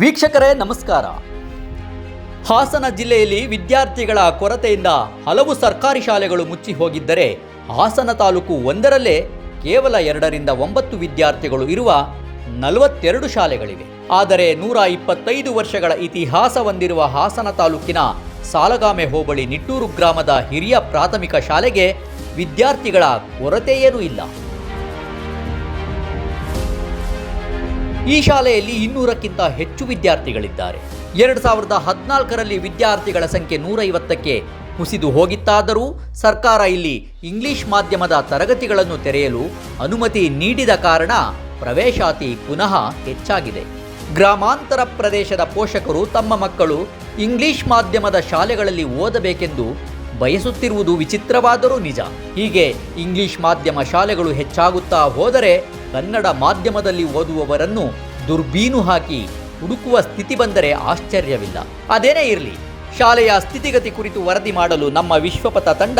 ವೀಕ್ಷಕರೇ, ನಮಸ್ಕಾರ. ಹಾಸನ ಜಿಲ್ಲೆಯಲ್ಲಿ ವಿದ್ಯಾರ್ಥಿಗಳ ಕೊರತೆಯಿಂದ ಹಲವು ಸರ್ಕಾರಿ ಶಾಲೆಗಳು ಮುಚ್ಚಿ ಹೋಗಿದ್ದರೆ ಹಾಸನ ತಾಲೂಕು ಒಂದರಲ್ಲೇ ಕೇವಲ ಎರಡರಿಂದ ಒಂಬತ್ತು ವಿದ್ಯಾರ್ಥಿಗಳು ಇರುವ ನಲವತ್ತೆರಡು ಶಾಲೆಗಳಿವೆ. ಆದರೆ ನೂರ ಇಪ್ಪತ್ತೈದು ವರ್ಷಗಳ ಇತಿಹಾಸ ಹೊಂದಿರುವ ಹಾಸನ ತಾಲೂಕಿನ ಸಾಲಗಾಮೆ ಹೋಬಳಿ ನಿಟ್ಟೂರು ಗ್ರಾಮದ ಹಿರಿಯ ಪ್ರಾಥಮಿಕ ಶಾಲೆಗೆ ವಿದ್ಯಾರ್ಥಿಗಳ ಕೊರತೆಯೇನೂ ಇಲ್ಲ. ಈ ಶಾಲೆಯಲ್ಲಿ ಇನ್ನೂರಕ್ಕಿಂತ ಹೆಚ್ಚು ವಿದ್ಯಾರ್ಥಿಗಳಿದ್ದಾರೆ. ಎರಡು ಸಾವಿರದ ಹದಿನಾಲ್ಕರಲ್ಲಿ ವಿದ್ಯಾರ್ಥಿಗಳ ಸಂಖ್ಯೆ ನೂರೈವತ್ತಕ್ಕೆ ಕುಸಿದು ಹೋಗಿತ್ತಾದರೂ ಸರ್ಕಾರ ಇಲ್ಲಿ ಇಂಗ್ಲಿಷ್ ಮಾಧ್ಯಮದ ತರಗತಿಗಳನ್ನು ತೆರೆಯಲು ಅನುಮತಿ ನೀಡಿದ ಕಾರಣ ಪ್ರವೇಶಾತಿ ಪುನಃ ಹೆಚ್ಚಾಗಿದೆ. ಗ್ರಾಮಾಂತರ ಪ್ರದೇಶದ ಪೋಷಕರು ತಮ್ಮ ಮಕ್ಕಳು ಇಂಗ್ಲಿಷ್ ಮಾಧ್ಯಮದ ಶಾಲೆಗಳಲ್ಲಿ ಓದಬೇಕೆಂದು ಬಯಸುತ್ತಿರುವುದು ವಿಚಿತ್ರವಾದರೂ ನಿಜ. ಹೀಗೆ ಇಂಗ್ಲಿಷ್ ಮಾಧ್ಯಮ ಶಾಲೆಗಳು ಹೆಚ್ಚಾಗುತ್ತಾ ಹೋದರೆ ಕನ್ನಡ ಮಾಧ್ಯಮದಲ್ಲಿ ಓದುವವರನ್ನು ದುರ್ಬೀನು ಹಾಕಿ ಹುಡುಕುವ ಸ್ಥಿತಿ ಬಂದರೆ ಆಶ್ಚರ್ಯವಿಲ್ಲ. ಅದೇನೇ ಇರಲಿ, ಶಾಲೆಯ ಸ್ಥಿತಿಗತಿ ಕುರಿತು ವರದಿ ಮಾಡಲು ನಮ್ಮ ವಿಶ್ವಪಥ ತಂಡ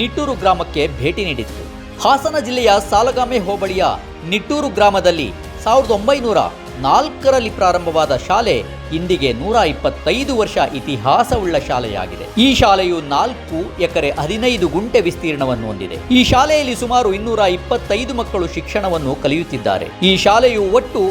ನಿಟ್ಟೂರು ಗ್ರಾಮಕ್ಕೆ ಭೇಟಿ ನೀಡಿತ್ತು. ಹಾಸನ ಜಿಲ್ಲೆಯ ಸಾಲಗಾಮೆ ಹೋಬಳಿಯ ನಿಟ್ಟೂರು ಗ್ರಾಮದಲ್ಲಿ ಸಾವಿರದ ಒಂಬೈನೂರ ನಾಲ್ಕರಲ್ಲಿ ಪ್ರಾರಂಭವಾದ ಶಾಲೆ ಇಂದಿಗೆ ನೂರ ಇಪ್ಪತ್ತೈದು ವರ್ಷ ಇತಿಹಾಸವುಳ್ಳ ಶಾಲೆಯಾಗಿದೆ. ಈ ಶಾಲೆಯು ನಾಲ್ಕು ಎಕರೆ ಹದಿನೈದು ಗುಂಟೆ ವಿಸ್ತೀರ್ಣವನ್ನು ಹೊಂದಿದೆ. ಈ ಶಾಲೆಯಲ್ಲಿ ಸುಮಾರು ಇನ್ನೂರ ಇಪ್ಪತ್ತೈದು ಮಕ್ಕಳು ಶಿಕ್ಷಣವನ್ನು ಕಲಿಯುತ್ತಿದ್ದಾರೆ. ಈ ಶಾಲೆಯು ಒಟ್ಟು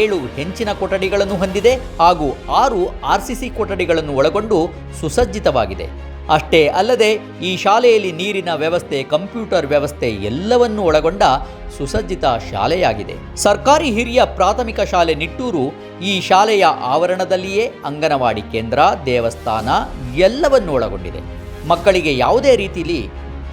ಏಳು ಹೆಂಚಿನ ಕೊಠಡಿಗಳನ್ನು ಹೊಂದಿದೆ ಹಾಗೂ ಆರು ಆರ್ಸಿಸಿ ಕೊಠಡಿಗಳನ್ನು ಒಳಗೊಂಡು ಸುಸಜ್ಜಿತವಾಗಿದೆ. ಅಷ್ಟೇ ಅಲ್ಲದೆ ಈ ಶಾಲೆಯಲ್ಲಿ ನೀರಿನ ವ್ಯವಸ್ಥೆ, ಕಂಪ್ಯೂಟರ್ ವ್ಯವಸ್ಥೆ ಎಲ್ಲವನ್ನೂ ಒಳಗೊಂಡ ಸುಸಜ್ಜಿತ ಶಾಲೆಯಾಗಿದೆ. ಸರ್ಕಾರಿ ಹಿರಿಯ ಪ್ರಾಥಮಿಕ ಶಾಲೆ ನಿಟ್ಟೂರು ಈ ಶಾಲೆಯ ಆವರಣದಲ್ಲಿಯೇ ಅಂಗನವಾಡಿ ಕೇಂದ್ರ, ದೇವಸ್ಥಾನ ಎಲ್ಲವನ್ನು ಒಳಗೊಂಡಿದೆ. ಮಕ್ಕಳಿಗೆ ಯಾವುದೇ ರೀತಿಯಲ್ಲಿ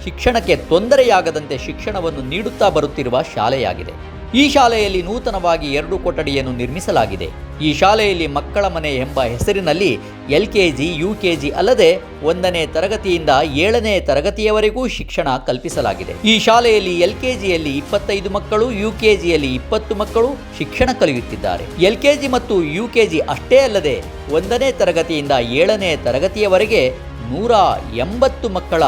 ಶಿಕ್ಷಣಕ್ಕೆ ತೊಂದರೆಯಾಗದಂತೆ ಶಿಕ್ಷಣವನ್ನು ನೀಡುತ್ತಾ ಬರುತ್ತಿರುವ ಶಾಲೆಯಾಗಿದೆ. ಈ ಶಾಲೆಯಲ್ಲಿ ನೂತನವಾಗಿ ಎರಡು ಕೊಠಡಿಯನ್ನು ನಿರ್ಮಿಸಲಾಗಿದೆ. ಈ ಶಾಲೆಯಲ್ಲಿ ಮಕ್ಕಳ ಮನೆ ಎಂಬ ಹೆಸರಿನಲ್ಲಿ L K G, U K G ಅಲ್ಲದೆ ಒಂದನೇ ತರಗತಿಯಿಂದ ಏಳನೇ ತರಗತಿಯವರೆಗೂ ಶಿಕ್ಷಣ ಕಲ್ಪಿಸಲಾಗಿದೆ. ಈ ಶಾಲೆಯಲ್ಲಿ ಎಲ್ ಕೆ ಜಿಯಲ್ಲಿ ಇಪ್ಪತ್ತೈದು ಮಕ್ಕಳು, ಯು ಕೆ ಜಿಯಲ್ಲಿ ಇಪ್ಪತ್ತು ಮಕ್ಕಳು ಶಿಕ್ಷಣ ಕಲಿಯುತ್ತಿದ್ದಾರೆ. ಎಲ್ ಕೆ ಜಿ ಮತ್ತು ಯು ಕೆ ಜಿ ಅಷ್ಟೇ ಅಲ್ಲದೆ ಒಂದನೇ ತರಗತಿಯಿಂದ ಏಳನೇ ತರಗತಿಯವರೆಗೆ ನೂರ ಎಂಬತ್ತು ಮಕ್ಕಳ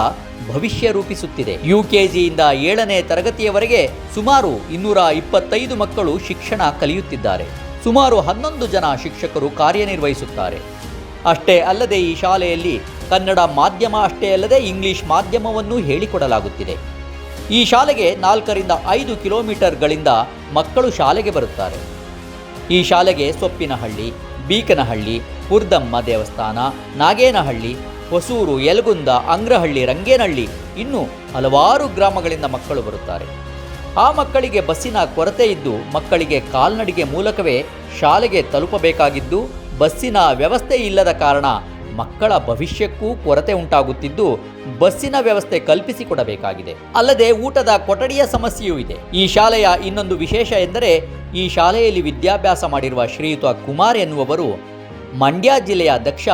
ಭವಿಷ್ಯ ರೂಪಿಸುತ್ತಿದೆ. ಯು ಕೆ ಜಿಯಿಂದ ಏಳನೇ ತರಗತಿಯವರೆಗೆ ಸುಮಾರು ಇನ್ನೂರ ಇಪ್ಪತ್ತೈದು ಮಕ್ಕಳು ಶಿಕ್ಷಣ ಕಲಿಯುತ್ತಿದ್ದಾರೆ. ಸುಮಾರು ಹನ್ನೊಂದು ಜನ ಶಿಕ್ಷಕರು ಕಾರ್ಯನಿರ್ವಹಿಸುತ್ತಾರೆ. ಅಷ್ಟೇ ಅಲ್ಲದೆ ಈ ಶಾಲೆಯಲ್ಲಿ ಕನ್ನಡ ಮಾಧ್ಯಮ ಅಷ್ಟೇ ಅಲ್ಲದೆ ಇಂಗ್ಲಿಷ್ ಮಾಧ್ಯಮವನ್ನು ಹೇಳಿಕೊಡಲಾಗುತ್ತಿದೆ. ಈ ಶಾಲೆಗೆ ನಾಲ್ಕರಿಂದ ಐದು ಕಿಲೋಮೀಟರ್ಗಳಿಂದ ಮಕ್ಕಳು ಶಾಲೆಗೆ ಬರುತ್ತಾರೆ. ಈ ಶಾಲೆಗೆ ಸೊಪ್ಪಿನಹಳ್ಳಿ, ಬೀಕನಹಳ್ಳಿ ಕುರ್ದಮ್ಮ ದೇವಸ್ಥಾನ, ನಾಗೇನಹಳ್ಳಿ ಹೊಸೂರು, ಯಲಗುಂದ, ಅಂಗ್ರಹಳ್ಳಿ, ರಂಗೇನಹಳ್ಳಿ ಇನ್ನು ಹಲವಾರು ಗ್ರಾಮಗಳಿಂದ ಮಕ್ಕಳು ಬರುತ್ತಾರೆ. ಆ ಮಕ್ಕಳಿಗೆ ಬಸ್ಸಿನ ಕೊರತೆ ಇದ್ದು ಮಕ್ಕಳಿಗೆ ಕಾಲ್ನಡಿಗೆ ಮೂಲಕವೇ ಶಾಲೆಗೆ ತಲುಪಬೇಕಾಗಿದ್ದು ಬಸ್ಸಿನ ವ್ಯವಸ್ಥೆ ಇಲ್ಲದ ಕಾರಣ ಮಕ್ಕಳ ಭವಿಷ್ಯಕ್ಕೂ ಕೊರತೆ ಉಂಟಾಗುತ್ತಿದ್ದು ಬಸ್ಸಿನ ವ್ಯವಸ್ಥೆ ಕಲ್ಪಿಸಿಕೊಡಬೇಕಾಗಿದೆ. ಅಲ್ಲದೆ ಊಟದ ಕೊಠಡಿಯ ಸಮಸ್ಯೆಯೂ ಇದೆ. ಈ ಶಾಲೆಯ ಇನ್ನೊಂದು ವಿಶೇಷ ಎಂದರೆ ಈ ಶಾಲೆಯಲ್ಲಿ ವಿದ್ಯಾಭ್ಯಾಸ ಮಾಡಿರುವ ಶ್ರೀಯುತ ಕುಮಾರ್ ಎನ್ನುವವರು ಮಂಡ್ಯ ಜಿಲ್ಲೆಯ ದಕ್ಷ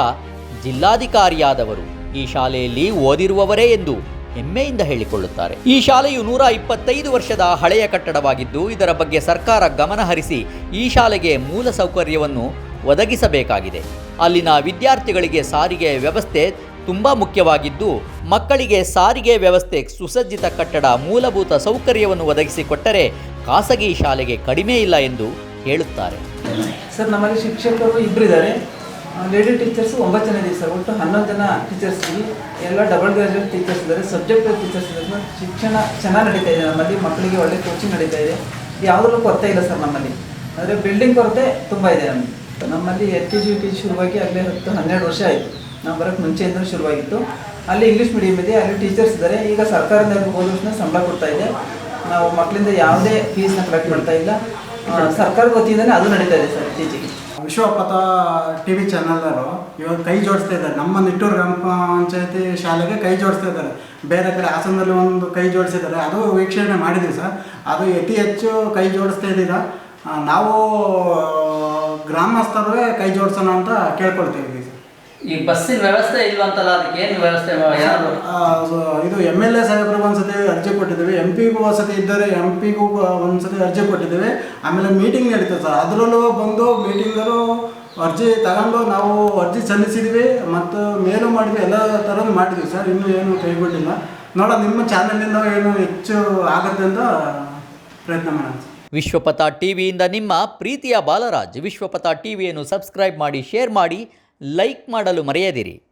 ಜಿಲ್ಲಾಧಿಕಾರಿಯಾದವರು ಈ ಶಾಲೆಯಲ್ಲಿ ಓದಿರುವವರೇ ಎಂದು ಹೆಮ್ಮೆಯಿಂದ ಹೇಳಿಕೊಳ್ಳುತ್ತಾರೆ. ಈ ಶಾಲೆಯು ನೂರ ಇಪ್ಪತ್ತೈದು ವರ್ಷದ ಹಳೆಯ ಕಟ್ಟಡವಾಗಿದ್ದು, ಇದರ ಬಗ್ಗೆ ಸರ್ಕಾರ ಗಮನ ಹರಿಸಿ ಈ ಶಾಲೆಗೆ ಮೂಲ ಸೌಕರ್ಯವನ್ನು ಒದಗಿಸಬೇಕಾಗಿದೆ. ಅಲ್ಲಿನ ವಿದ್ಯಾರ್ಥಿಗಳಿಗೆ ಸಾರಿಗೆ ವ್ಯವಸ್ಥೆ ತುಂಬ ಮುಖ್ಯವಾಗಿದ್ದು, ಮಕ್ಕಳಿಗೆ ಸಾರಿಗೆ ವ್ಯವಸ್ಥೆ ಸುಸಜ್ಜಿತ ಕಟ್ಟಡ ಮೂಲಭೂತ ಸೌಕರ್ಯವನ್ನು ಒದಗಿಸಿಕೊಟ್ಟರೆ ಖಾಸಗಿ ಶಾಲೆಗೆ ಕಡಿಮೆ ಇಲ್ಲ ಎಂದು ಹೇಳುತ್ತಾರೆ. ಸರ್ ನಮ್ಮಲ್ಲಿ ಶಿಕ್ಷಕರು ಇಬ್ಬರಿದ್ದಾರೆ ಲೇಡಿ ಟೀಚರ್ಸ್ ಒಂಬತ್ತು ಜನ ಇದೆ ಸರ್ ಒಟ್ಟು ಹನ್ನೊಂದು ಜನ ಟೀಚರ್ಸ್ ಎಲ್ಲ ಡಬಲ್ ಗ್ರಾಜುಯೇಟ್ ಟೀಚರ್ಸ್ ಇದ್ದಾರೆ. ಸಬ್ಜೆಕ್ಟ್ ಟೀಚರ್ಸ್ ಇದ್ದಾರೆ. ಶಿಕ್ಷಣ ಚೆನ್ನಾಗಿ ನಡೀತಾ ಇದೆ ನಮ್ಮಲ್ಲಿ. ಮಕ್ಕಳಿಗೆ ಒಳ್ಳೆ ಕೋಚಿಂಗ್ ನಡೀತಾ ಇದೆ. ಯಾವುದರಲ್ಲೂ ಕೊರತೆ ಇಲ್ಲ ಸರ್ ನಮ್ಮಲ್ಲಿ. ಆದರೆ ಬಿಲ್ಡಿಂಗ್ ಕೊರತೆ ತುಂಬ ಇದೆ ನಮಗೆ. ನಮ್ಮಲ್ಲಿ L K G U K G ಶುರುವಾಗಿ ಅಲ್ಲೇ ಹತ್ತು ಹನ್ನೆರಡು ವರ್ಷ ಆಯಿತು. ನಾವು ಬರೋಕ್ಕೆ ಮುಂಚೆಯಿಂದ ಶುರುವಾಗಿತ್ತು. ಅಲ್ಲಿ ಇಂಗ್ಲೀಷ್ ಮೀಡಿಯಂ ಇದೆ. ಅಲ್ಲಿ ಟೀಚರ್ಸ್ ಇದ್ದಾರೆ. ಈಗ ಸರ್ಕಾರದಿಂದ ಹೋದ ವರ್ಷ ಸಂಬಳ ಕೊಡ್ತಾ ಇದೆ. ನಾವು ಮಕ್ಕಳಿಂದ ಯಾವುದೇ ಫೀಸ್ನ ಕಲೆಕ್ಟ್ ಮಾಡ್ತಾ ಇಲ್ಲ. ಸರ್ಕಾರದ ವತಿಯಿಂದಲೇ ಅದು ನಡೀತಾ ಇದೆ ಸರ್ ಇತ್ತೀಚೆಗೆ ವಿಶ್ವಪಥ ಟಿ ವಿ ಚಾನಲರು ಇವಾಗ ಕೈ ಜೋಡಿಸ್ತಾ ಇದ್ದಾರೆ. ನಮ್ಮ ನಿಟ್ಟೂರು ಗ್ರಾಮ ಪಂಚಾಯತಿ ಶಾಲೆಗೆ ಕೈ ಜೋಡಿಸ್ತಾ ಇದ್ದಾರೆ. ಬೇರೆ ಕಡೆ ಹಾಸನದಲ್ಲಿ ಒಂದು ಕೈ ಜೋಡಿಸಿದ್ದಾರೆ. ಅದು ವೀಕ್ಷಣೆ ಮಾಡಿದ್ದೀವಿ ಸರ್. ಅದು ಅತಿ ಹೆಚ್ಚು ಕೈ ಜೋಡಿಸ್ತಾ ಇದ್ದೀರಾ. ನಾವು ಗ್ರಾಮಸ್ಥರೇ ಕೈ ಜೋಡಿಸೋಣ ಅಂತ ಕೇಳ್ಕೊಳ್ತೀವಿ ಈ ಬಸ್ಸಿನ ವ್ಯವಸ್ಥೆ ಇಲ್ವಂತಲ್ಲ ಅದಕ್ಕೆ ಏನು ವ್ಯವಸ್ಥೆ ಯಾರು ಇದು ಎಂ ಎಲ್ ಎ ಸಾಹೇಬ್ರಿಗೆ ಒಂದ್ಸತಿ ಅರ್ಜಿ ಕೊಟ್ಟಿದ್ದೀವಿ. ಎಂ ಪಿಗೂ ವಸತಿ ಇದ್ದರೆ ಎಂ ಪಿಗೂ ಒಂದ್ಸತಿ ಅರ್ಜಿ ಕೊಟ್ಟಿದ್ದೀವಿ. ಆಮೇಲೆ ಮೀಟಿಂಗ್ ನಡೀತದೆ ಸರ್. ಅದರಲ್ಲೂ ಬಂದು ಮೀಟಿಂಗರು ಅರ್ಜಿ ತಗೊಂಡು ನಾವು ಅರ್ಜಿ ಸಲ್ಲಿಸಿದ್ವಿ ಮತ್ತು ಮೇಲು ಮಾಡಿದ್ವಿ. ಎಲ್ಲ ಥರದ್ದು ಮಾಡಿದ್ವಿ ಸರ್. ಇನ್ನೂ ಏನು ಕೈಗೊಂಡಿಲ್ಲ ನೋಡ ನಿಮ್ಮ ಚಾನಲಿಂದ ಏನು ಹೆಚ್ಚು ಆಗುತ್ತೆ ಅಂತ ಪ್ರಯತ್ನ ಮಾಡೋಣ ವಿಶ್ವಪಥ ಟಿವಿಯಿಂದ ನಿಮ್ಮ ಪ್ರೀತಿಯ ಬಾಲರಾಜ್. ವಿಶ್ವಪಥ ಟಿವಿಯನ್ನು ಸಬ್ಸ್ಕ್ರೈಬ್ ಮಾಡಿ ಶೇರ್ ಮಾಡಿ. ಲೈಕ್ ಮಾಡಲು ಮರೆಯದಿರಿ.